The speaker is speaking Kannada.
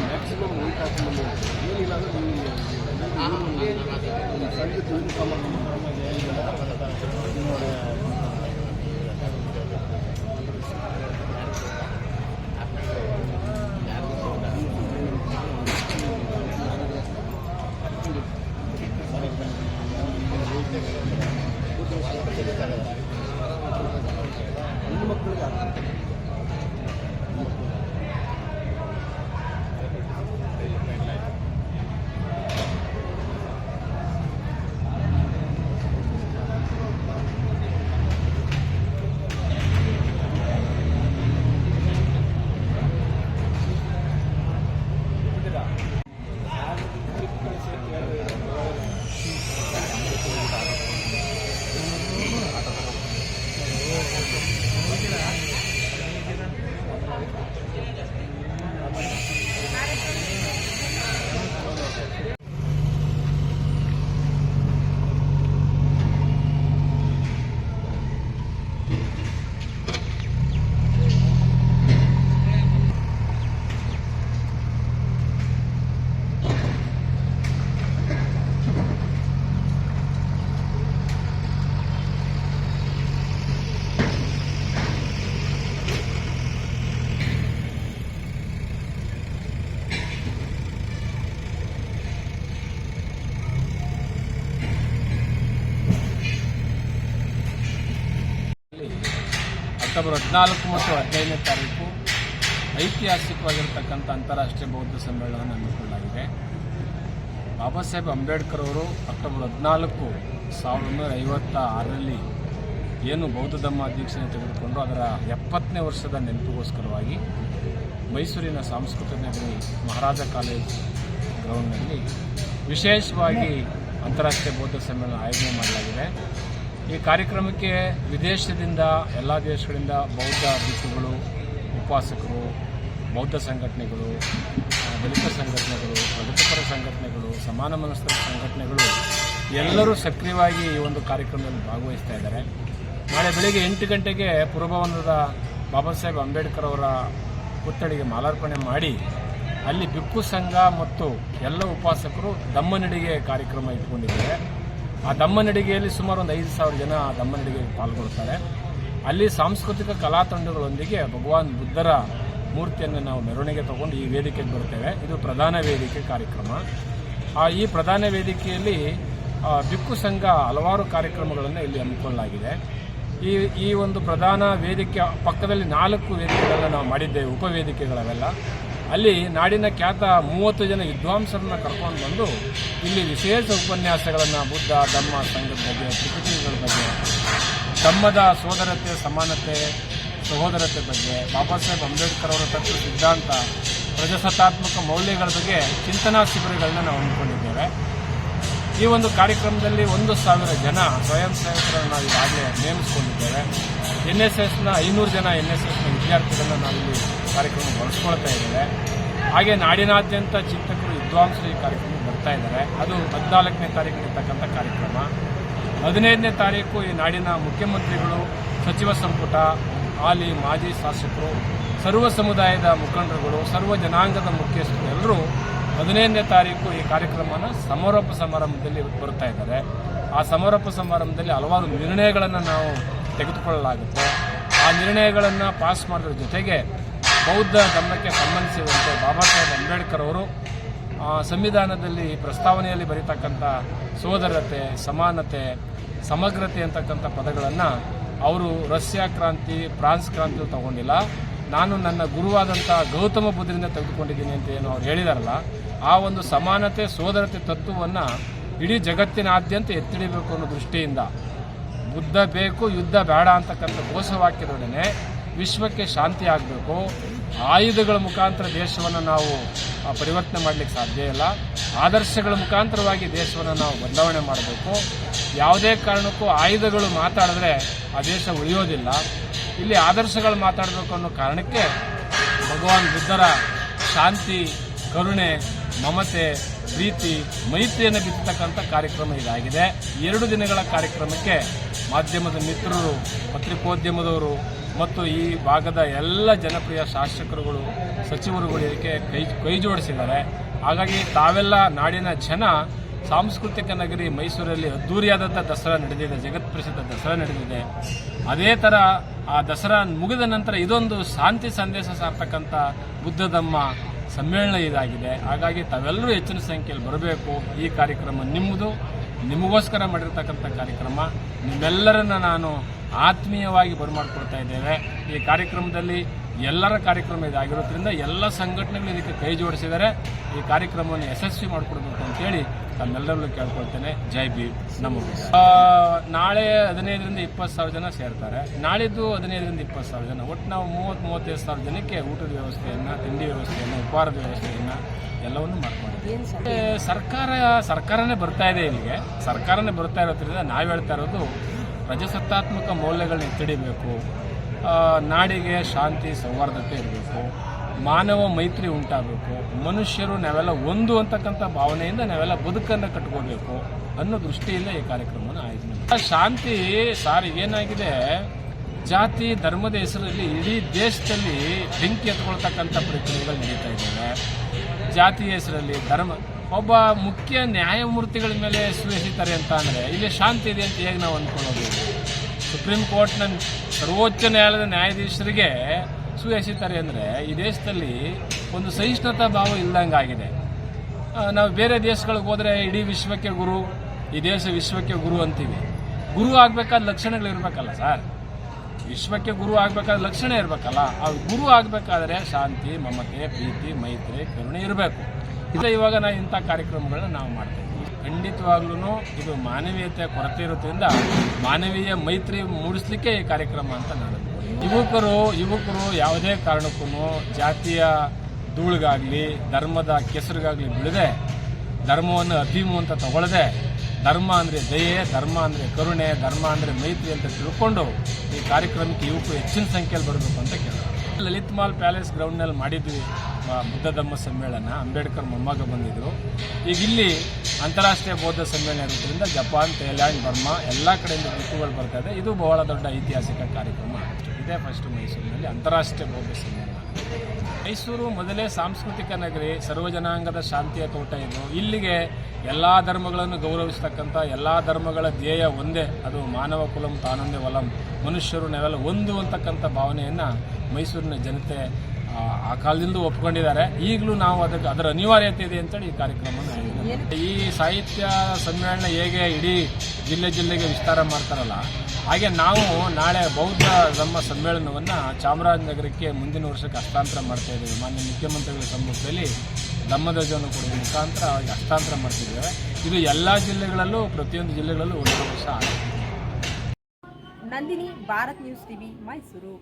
மேக்ஸிமம் ஒன் டாப் மீன் இல்லாத மீன் சங்கத்துக்கு சம்பந்தம் என்னோட ಅಕ್ಟೋಬರ್ ಹದಿನಾಲ್ಕು ಮತ್ತು ಹದಿನೈದನೇ ತಾರೀಕು ಐತಿಹಾಸಿಕವಾಗಿರ್ತಕ್ಕಂಥ ಅಂತಾರಾಷ್ಟ್ರೀಯ ಬೌದ್ಧ ಸಮ್ಮೇಳನ ಹಮ್ಮಿಕೊಳ್ಳಲಾಗಿದೆ. ಬಾಬಾ ಸಾಹೇಬ್ ಅಂಬೇಡ್ಕರ್ ಅವರು ಅಕ್ಟೋಬರ್ ಹದಿನಾಲ್ಕು ಸಾವಿರದ ಒಂಬೈನೂರ ಐವತ್ತ ಆರರಲ್ಲಿ ಏನು ಬೌದ್ಧ ಧಮ್ಮ ದೀಕ್ಷೆನ ತೆಗೆದುಕೊಂಡು ಅದರ ಎಪ್ಪತ್ತನೇ ವರ್ಷದ ನೆನಪಿಗೋಸ್ಕರವಾಗಿ ಮೈಸೂರಿನ ಸಾಂಸ್ಕೃತಿಕ ನಗರಿ ಮಹಾರಾಜ ಕಾಲೇಜ್ ಗ್ರೌಂಡ್ನಲ್ಲಿ ವಿಶೇಷವಾಗಿ ಅಂತಾರಾಷ್ಟ್ರೀಯ ಬೌದ್ಧ ಸಮ್ಮೇಳನ ಆಯೋಜನೆ ಮಾಡಲಾಗಿದೆ. ಈ ಕಾರ್ಯಕ್ರಮಕ್ಕೆ ವಿದೇಶದಿಂದ ಎಲ್ಲ ದೇಶಗಳಿಂದ ಬೌದ್ಧ ಭಿಕ್ಷುಗಳು, ಉಪಾಸಕರು, ಬೌದ್ಧ ಸಂಘಟನೆಗಳು, ದಲಿತ ಸಂಘಟನೆಗಳು ಪ್ರಗತಿಪರ ಸಂಘಟನೆಗಳು, ಸಮಾನ ಮನಸ್ಥರ ಸಂಘಟನೆಗಳು ಎಲ್ಲರೂ ಸಕ್ರಿಯವಾಗಿ ಈ ಒಂದು ಕಾರ್ಯಕ್ರಮದಲ್ಲಿ ಭಾಗವಹಿಸ್ತಾ ಇದ್ದಾರೆ. ನಾಳೆ ಬೆಳಿಗ್ಗೆ ಎಂಟು ಗಂಟೆಗೆ ಪುರಭವನದ ಬಾಬಾ ಸಾಹೇಬ್ ಅಂಬೇಡ್ಕರ್ ಅವರ ಪುತ್ಥಳಿಗೆ ಮಾಲಾರ್ಪಣೆ ಮಾಡಿ ಅಲ್ಲಿ ಬಿಕ್ಕು ಸಂಘ ಮತ್ತು ಎಲ್ಲ ಉಪಾಸಕರು ದಮ್ಮನಡಿಗೆ ಕಾರ್ಯಕ್ರಮ ಇಟ್ಕೊಂಡಿದ್ದಾರೆ ಆ ದಮ್ಮನಡಿಗೆಯಲ್ಲಿ ಸುಮಾರು ಒಂದು ಐದು ಸಾವಿರ ಜನ ಆ ದಮ್ಮನಡಿಗೆಗೆ ಪಾಲ್ಗೊಳ್ತಾರೆ. ಅಲ್ಲಿ ಸಾಂಸ್ಕೃತಿಕ ಕಲಾ ತಂಡಗಳೊಂದಿಗೆ ಭಗವಾನ್ ಬುದ್ಧರ ಮೂರ್ತಿಯನ್ನು ನಾವು ಮೆರವಣಿಗೆ ತಗೊಂಡು ಈ ವೇದಿಕೆಗೆ ಬರ್ತೇವೆ. ಇದು ಪ್ರಧಾನ ವೇದಿಕೆ ಕಾರ್ಯಕ್ರಮ. ಆ ಈ ಪ್ರಧಾನ ವೇದಿಕೆಯಲ್ಲಿ ಬಿಕ್ಕು ಸಂಘ ಹಲವಾರು ಕಾರ್ಯಕ್ರಮಗಳನ್ನು ಇಲ್ಲಿ ಹಮ್ಮಿಕೊಳ್ಳಲಾಗಿದೆ. ಈ ಈ ಒಂದು ಪ್ರಧಾನ ವೇದಿಕೆ ಪಕ್ಕದಲ್ಲಿ ನಾಲ್ಕು ವೇದಿಕೆಗಳನ್ನು ನಾವು ಮಾಡಿದ್ದೇವೆ, ಉಪವೇದಿಕೆಗಳವೆಲ್ಲ. ಅಲ್ಲಿ ನಾಡಿನ ಖ್ಯಾತ ಮೂವತ್ತು ಜನ ವಿದ್ವಾಂಸರನ್ನ ಕರ್ಕೊಂಡು ಬಂದು ಇಲ್ಲಿ ವಿಶೇಷ ಉಪನ್ಯಾಸಗಳನ್ನು ಬುದ್ಧ, ಧಮ್ಮ ಸಂಘದ ಬಗ್ಗೆ ತ್ರಿಪುಟಿಗಳ ಬಗ್ಗೆ, ಧಮ್ಮದ ಸೋದರತೆ, ಸಮಾನತೆ, ಸಹೋದರತೆ ಬಗ್ಗೆ, ಬಾಬಾ ಸಾಹೇಬ್ ಅಂಬೇಡ್ಕರ್ ಅವರ ತತ್ವ ಸಿದ್ಧಾಂತ, ಪ್ರಜಾಸತ್ತಾತ್ಮಕ ಮೌಲ್ಯಗಳ ಬಗ್ಗೆ ಚಿಂತನಾ ಶಿಬಿರಗಳನ್ನ ನಾವು ಹಮ್ಮಿಕೊಂಡಿದ್ದೇವೆ. ಈ ಒಂದು ಕಾರ್ಯಕ್ರಮದಲ್ಲಿ ಒಂದು ಸಾವಿರ ಜನ ಸ್ವಯಂ ಸೇವಕರನ್ನು ನಾವು ಈಗಾಗಲೇ ನೇಮಿಸಿಕೊಂಡಿದ್ದೇವೆ. ಎನ್ ಎಸ್ ಎಸ್ನ ಐನೂರು ಜನ ಎನ್ ಎಸ್ ಎಸ್ನ ವಿದ್ಯಾರ್ಥಿಗಳನ್ನ ನಾವಿಲ್ಲಿ ಕಾರ್ಯಕ್ರಮ ಬಳಸ್ಕೊಳ್ತಾ ಇದ್ದೇವೆ. ಹಾಗೆ ನಾಡಿನಾದ್ಯಂತ ಚಿಂತಕರು ವಿದ್ವಾಂಸರು ಈ ಕಾರ್ಯಕ್ರಮಕ್ಕೆ ಬರ್ತಾ ಇದ್ದಾರೆ. ಅದು ಹದಿನಾಲ್ಕನೇ ತಾರೀಕು ಇರ್ತಕ್ಕಂಥ ಕಾರ್ಯಕ್ರಮ. ಹದಿನೈದನೇ ತಾರೀಕು ಈ ನಾಡಿನ ಮುಖ್ಯಮಂತ್ರಿಗಳು, ಸಚಿವ ಸಂಪುಟ, ಹಾಲಿ ಮಾಜಿ ಶಾಸಕರು, ಸರ್ವ ಸಮುದಾಯದ ಮುಖಂಡರುಗಳು, ಸರ್ವ ಜನಾಂಗದ ಮುಖ್ಯಸ್ಥರು ಎಲ್ಲರೂ ಹದಿನೈದನೇ ತಾರೀಕು ಈ ಕಾರ್ಯಕ್ರಮನ ಸಮಾರೋಪ ಸಮಾರಂಭದಲ್ಲಿ ಬರುತ್ತಾ ಇದ್ದಾರೆ. ಆ ಸಮಾರೋಪ ಸಮಾರಂಭದಲ್ಲಿ ಹಲವಾರು ನಿರ್ಣಯಗಳನ್ನು ನಾವು ತೆಗೆದುಕೊಳ್ಳಲಾಗುತ್ತೆ. ಆ ನಿರ್ಣಯಗಳನ್ನು ಪಾಸ್ ಮಾಡೋದ್ರ ಜೊತೆಗೆ ಬೌದ್ಧ ಧರ್ಮಕ್ಕೆ ಸಂಬಂಧಿಸಿದಂತೆ ಬಾಬಾ ಸಾಹೇಬ್ ಅಂಬೇಡ್ಕರ್ ಅವರು ಸಂವಿಧಾನದಲ್ಲಿ ಪ್ರಸ್ತಾವನೆಯಲ್ಲಿ ಬರೀತಕ್ಕಂಥ ಸೋದರತೆ, ಸಮಾನತೆ, ಸಮಗ್ರತೆ ಅಂತಕ್ಕಂಥ ಪದಗಳನ್ನು ಅವರು ರಷ್ಯಾ ಕ್ರಾಂತಿ, ಫ್ರಾನ್ಸ್ ಕ್ರಾಂತಿ ತಗೊಂಡಿಲ್ಲ. ನಾನು ನನ್ನ ಗುರುವಾದಂಥ ಗೌತಮ ಬುದ್ಧರಿಂದ ತೆಗೆದುಕೊಂಡಿದ್ದೀನಿ ಅಂತ ಏನು ಅವ್ರು ಹೇಳಿದಾರಲ್ಲ, ಆ ಒಂದು ಸಮಾನತೆ, ಸೋದರತೆ ತತ್ವವನ್ನು ಇಡೀ ಜಗತ್ತಿನಾದ್ಯಂತ ಎತ್ತಿಡಿಬೇಕು ಅನ್ನೋ ದೃಷ್ಟಿಯಿಂದ. ಬುದ್ಧ ಬೇಕು, ಯುದ್ಧ ಬೇಡ ಅಂತಕ್ಕಂಥ ಘೋಷವಾಕ್ಯದೊಡನೆ ವಿಶ್ವಕ್ಕೆ ಶಾಂತಿ ಆಗಬೇಕು. ಆಯುಧಗಳ ಮುಖಾಂತರ ದೇಶವನ್ನು ನಾವು ಪರಿವರ್ತನೆ ಮಾಡಲಿಕ್ಕೆ ಸಾಧ್ಯ ಇಲ್ಲ. ಆದರ್ಶಗಳ ಮುಖಾಂತರವಾಗಿ ದೇಶವನ್ನು ನಾವು ಬದಲಾವಣೆ ಮಾಡಬೇಕು. ಯಾವುದೇ ಕಾರಣಕ್ಕೂ ಆಯುಧಗಳು ಮಾತಾಡಿದ್ರೆ ಆ ದೇಶ ಉಳಿಯೋದಿಲ್ಲ. ಇಲ್ಲಿ ಆದರ್ಶಗಳು ಮಾತಾಡಬೇಕು ಅನ್ನೋ ಕಾರಣಕ್ಕೆ ಭಗವಾನ್ ಬುದ್ಧರ ಶಾಂತಿ, ಕರುಣೆ, ಮಮತೆ, ಪ್ರೀತಿ, ಮೈತ್ರಿಯನ್ನು ಬಿತ್ತತಕ್ಕಂಥ ಕಾರ್ಯಕ್ರಮ ಇದಾಗಿದೆ. ಎರಡು ದಿನಗಳ ಕಾರ್ಯಕ್ರಮಕ್ಕೆ ಮಾಧ್ಯಮದ ಮಿತ್ರರು, ಪತ್ರಿಕೋದ್ಯಮದವರು ಮತ್ತು ಈ ಭಾಗದ ಎಲ್ಲ ಜನಪ್ರಿಯ ಶಾಸಕರುಗಳು, ಸಚಿವರುಗಳು ಇದಕ್ಕೆ ಕೈ ಕೈ ಜೋಡಿಸಿದ್ದಾರೆ. ಹಾಗಾಗಿ ತಾವೆಲ್ಲ ನಾಡಿನ ಜನ, ಸಾಂಸ್ಕೃತಿಕ ನಗರಿ ಮೈಸೂರಲ್ಲಿ ಅದ್ದೂರಿಯಾದಂಥ ದಸರಾ ನಡೆದಿದೆ ಜಗತ್ ಪ್ರಸಿದ್ಧ ದಸರಾ ನಡೆದಿದೆ. ಅದೇ ಥರ ಆ ದಸರಾ ಮುಗಿದ ನಂತರ ಇದೊಂದು ಶಾಂತಿ ಸಂದೇಶ ಸಾರ್ತಕ್ಕಂಥ ಬುದ್ಧಧಮ್ಮ ಸಮ್ಮೇಳನ ಇದಾಗಿದೆ. ಹಾಗಾಗಿ ತಾವೆಲ್ಲರೂ ಹೆಚ್ಚಿನ ಸಂಖ್ಯೆಯಲ್ಲಿ ಬರಬೇಕು. ಈ ಕಾರ್ಯಕ್ರಮ ನಿಮ್ಮದು. ನಿಮಗೋಸ್ಕರ ಮಾಡಿರ್ತಕ್ಕಂಥ ಕಾರ್ಯಕ್ರಮ. ನಿಮ್ಮೆಲ್ಲರನ್ನ ನಾನು ಆತ್ಮೀಯವಾಗಿ ಬರಮಾಡ್ಕೊಳ್ತಾ ಇದ್ದೇವೆ. ಈ ಕಾರ್ಯಕ್ರಮದಲ್ಲಿ ಎಲ್ಲರ ಕಾರ್ಯಕ್ರಮ ಇದಾಗಿರೋದ್ರಿಂದ ಎಲ್ಲ ಸಂಘಟನೆಗಳು ಇದಕ್ಕೆ ಕೈ ಜೋಡಿಸಿದರೆ ಈ ಕಾರ್ಯಕ್ರಮವನ್ನು ಯಶಸ್ವಿ ಮಾಡಿಕೊಡ್ಬೇಕು ಅಂತೇಳಿ ತಮ್ಮೆಲ್ಲರಲ್ಲೂ ಕೇಳ್ಕೊಳ್ತೇನೆ. ಜೈ ಬಿ ನಮಗೆ ನಾಳೆ ಹದಿನೈದರಿಂದ ಇಪ್ಪತ್ತು ಸಾವಿರ ಜನ ಸೇರ್ತಾರೆ. ನಾಳಿದ್ದು ಹದಿನೈದರಿಂದ ಇಪ್ಪತ್ತು ಸಾವಿರ ಜನ. ಒಟ್ಟು ನಾವು ಮೂವತ್ತು ಮೂವತ್ತೈದು ಸಾವಿರ ಜನಕ್ಕೆ ಊಟದ ವ್ಯವಸ್ಥೆಯನ್ನು ತಿಂಡಿ ವ್ಯವಸ್ಥೆಯನ್ನು ಉಪಹಾರದ ವ್ಯವಸ್ಥೆಯನ್ನು ಎಲ್ಲವನ್ನು ಮಾಡ್ಕೊಂಡಿದ್ದೀವಿ. ಸರ್ಕಾರ ಸರ್ಕಾರನೇ ಬರ್ತಾ ಇದೆ ಇಲ್ಲಿಗೆ. ಸರ್ಕಾರನೇ ಬರ್ತಾ ಇರೋದ್ರಿಂದ ನಾವು ಹೇಳ್ತಾ ಇರೋದು ಪ್ರಜಾಸತ್ತಾತ್ಮಕ ಮೌಲ್ಯಗಳನ್ನ ಎತ್ತಿಡಿಬೇಕು ನಾಡಿಗೆ ಶಾಂತಿ ಸೌಹಾರ್ದತೆ ಇರಬೇಕು. ಮಾನವ ಮೈತ್ರಿ ಉಂಟಾಗಬೇಕು, ಮನುಷ್ಯರು ನಾವೆಲ್ಲ ಒಂದು ಅಂತಕ್ಕಂಥ ಭಾವನೆಯಿಂದ ನಾವೆಲ್ಲ ಬದುಕನ್ನು ಕಟ್ಕೋಬೇಕು ಅನ್ನೋ ದೃಷ್ಟಿಯಿಂದ ಈ ಕಾರ್ಯಕ್ರಮವನ್ನು ಆಯೋಜನೆ. ಶಾಂತಿ ಸಾರ್ ಏನಾಗಿದೆ, ಜಾತಿ ಧರ್ಮದ ಹೆಸರಲ್ಲಿ ಇಡೀ ದೇಶದಲ್ಲಿ ಬೆಂಕಿ ಎತ್ಕೊಳ್ತಕ್ಕಂಥ ಪ್ರಕ್ರಿಯೆಗಳು ನಡೀತಾ ಇದ್ದಾವೆ ಜಾತಿ ಹೆಸರಲ್ಲಿ ಧರ್ಮ, ಒಬ್ಬ ಮುಖ್ಯ ನ್ಯಾಯಮೂರ್ತಿಗಳ ಮೇಲೆ ಸುವೆಸಿತಾರೆ ಅಂತ ಅಂದರೆ ಇಲ್ಲಿ ಶಾಂತಿ ಇದೆ ಅಂತ ಹೇಗೆ ನಾವು ಅಂದ್ಕೊಳ್ಳೋದು ಸುಪ್ರೀಂ ಕೋರ್ಟ್ನ ಸರ್ವೋಚ್ಚ ನ್ಯಾಯಾಲಯದ ನ್ಯಾಯಾಧೀಶರಿಗೆ ಸುವೆಸಿತಾರೆ ಅಂದರೆ ಈ ದೇಶದಲ್ಲಿ ಒಂದು ಸಹಿಷ್ಣುತಾ ಭಾವ ಇಲ್ದಂಗೆ ಆಗಿದೆ. ನಾವು ಬೇರೆ ದೇಶಗಳಿಗೆ ಹೋದರೆ ಇಡೀ ವಿಶ್ವಕ್ಕೆ ಗುರು, ಈ ದೇಶ ವಿಶ್ವಕ್ಕೆ ಗುರು ಅಂತೀವಿ. ಗುರು ಆಗಬೇಕಾದ ಲಕ್ಷಣಗಳು ಇರಬೇಕಲ್ಲ ಸರ್. ವಿಶ್ವಕ್ಕೆ ಗುರು ಆಗಬೇಕಾದ ಲಕ್ಷಣ ಇರಬೇಕಲ್ಲ. ಆ ಗುರು ಆಗಬೇಕಾದ್ರೆ ಶಾಂತಿ, ಮಮತೆ, ಪ್ರೀತಿ, ಮೈತ್ರಿ, ಕರುಣೆ ಇರಬೇಕು. ಇದು ಇವಾಗ ನಾವು ಇಂಥ ಕಾರ್ಯಕ್ರಮಗಳನ್ನ ನಾವು ಮಾಡ್ತಾ ಇದ್ದೀವಿ. ಖಂಡಿತವಾಗ್ಲೂ ಇದು ಮಾನವೀಯತೆಯ ಕೊರತೆ ಇರೋದ್ರಿಂದ ಮಾನವೀಯ ಮೈತ್ರಿ ಮೂಡಿಸ್ಲಿಕ್ಕೆ ಈ ಕಾರ್ಯಕ್ರಮ ಅಂತ ನಾನು. ಯುವಕರು ಯುವಕರು ಯಾವುದೇ ಕಾರಣಕ್ಕೂ ಜಾತಿಯ ಧೂಳಿಗಾಗಲಿ, ಧರ್ಮದ ಕೆಸರಿಗಾಗಲಿ ಬಿಡದೆ ಧರ್ಮವನ್ನು ಅಭಿಮು ಅಂತ ತಗೊಳ್ಳದೆ, ಧರ್ಮ ಅಂದರೆ ದಯೆ, ಧರ್ಮ ಅಂದರೆ ಕರುಣೆ, ಧರ್ಮ ಅಂದರೆ ಮೈತ್ರಿ ಅಂತ ತಿಳ್ಕೊಂಡು ಈ ಕಾರ್ಯಕ್ರಮಕ್ಕೆ ಯುವಕರು ಹೆಚ್ಚಿನ ಸಂಖ್ಯೆಯಲ್ಲಿ ಬರಬೇಕು ಅಂತ ಕೇಳಿದ್ರು ಲಲಿತ್ ಮಾಲ್ ಪ್ಯಾಲೇಸ್ ಗ್ರೌಂಡ್ನಲ್ಲಿ ಮಾಡಿದ್ವಿ. ಬುದ್ಧ ಧಮ್ಮ ಸಮ್ಮೇಳನ ಅಂಬೇಡ್ಕರ್ ಮೊಮ್ಮಗ ಬಂದಿದ್ದರು ಈಗ ಇಲ್ಲಿ ಅಂತಾರಾಷ್ಟ್ರೀಯ ಬೌದ್ಧ ಸಮ್ಮೇಳನ ಇರೋದ್ರಿಂದ ಜಪಾನ್, ಥೈಲ್ಯಾಂಡ್, ಬರ್ಮಾ ಎಲ್ಲ ಕಡೆಯಿಂದ ಬುಕ್ಕುಗಳು ಬರ್ತಾ ಇದೆ. ಇದು ಬಹಳ ದೊಡ್ಡ ಐತಿಹಾಸಿಕ ಕಾರ್ಯಕ್ರಮ. ಇದೇ ಫಸ್ಟ್ ಮೈಸೂರಿನಲ್ಲಿ ಅಂತಾರಾಷ್ಟ್ರೀಯ ಬೌದ್ಧ ಸಮ್ಮೇಳನ. ಮೈಸೂರು ಮೊದಲೇ ಸಾಂಸ್ಕೃತಿಕ ನಗರಿ, ಸರ್ವಜನಾಂಗದ ಶಾಂತಿಯ ತೋಟ ಇದು. ಇಲ್ಲಿಗೆ ಎಲ್ಲ ಧರ್ಮಗಳನ್ನು ಗೌರವಿಸತಕ್ಕಂಥ ಎಲ್ಲ ಧರ್ಮಗಳ ಧ್ಯೇಯ ಒಂದೇ. ಅದು ಮಾನವ ಕುಲಂ ತಾನೊಂದೇ ವಲಂ, ಮನುಷ್ಯರು ನಾವೆಲ್ಲ ಒಂದು ಅಂತಕ್ಕಂಥ ಭಾವನೆಯನ್ನು ಮೈಸೂರಿನ ಜನತೆ ಆ, ಕಾಲದಿಂದ ಒಪ್ಕೊಂಡಿದ್ದಾರೆ. ಈಗಲೂ ನಾವು ಅದಕ್ಕೆ ಅದರ ಅನಿವಾರ್ಯತೆ ಇದೆ ಅಂತೇಳಿ ಈ ಕಾರ್ಯಕ್ರಮವನ್ನು ಈ ಸಾಹಿತ್ಯ ಸಮ್ಮೇಳನ ಹೇಗೆ ಇಡೀ ಜಿಲ್ಲೆ ಜಿಲ್ಲೆಗೆ ವಿಸ್ತಾರ ಮಾಡ್ತಾರಲ್ಲ ಹಾಗೆ ನಾವು ನಾಳೆ ಬೌದ್ಧ ಧರ್ಮ ಸಮ್ಮೇಳನವನ್ನು ಚಾಮರಾಜನಗರಕ್ಕೆ ಮುಂದಿನ ವರ್ಷಕ್ಕೆ ಹಸ್ತಾಂತರ ಮಾಡ್ತಾ ಇದ್ದೇವೆ. ಮಾನ್ಯ ಮುಖ್ಯಮಂತ್ರಿಗಳ ಸಮ್ಮುಖದಲ್ಲಿ ಧರ್ಮಧ್ವಜವನ್ನು ಕೊಡುವ ಮುಖಾಂತರ ಅವರಿಗೆ ಹಸ್ತಾಂತರ ಮಾಡ್ತಿದ್ದೇವೆ. ಇದು ಎಲ್ಲ ಜಿಲ್ಲೆಗಳಲ್ಲೂ ಪ್ರತಿಯೊಂದು ಜಿಲ್ಲೆಗಳಲ್ಲೂ ಒಂದು ವರ್ಷ ಆಗುತ್ತೆ ನಂದಿನಿ ಭಾರತ್ ನ್ಯೂಸ್ ಟಿವಿ ಮೈಸೂರು.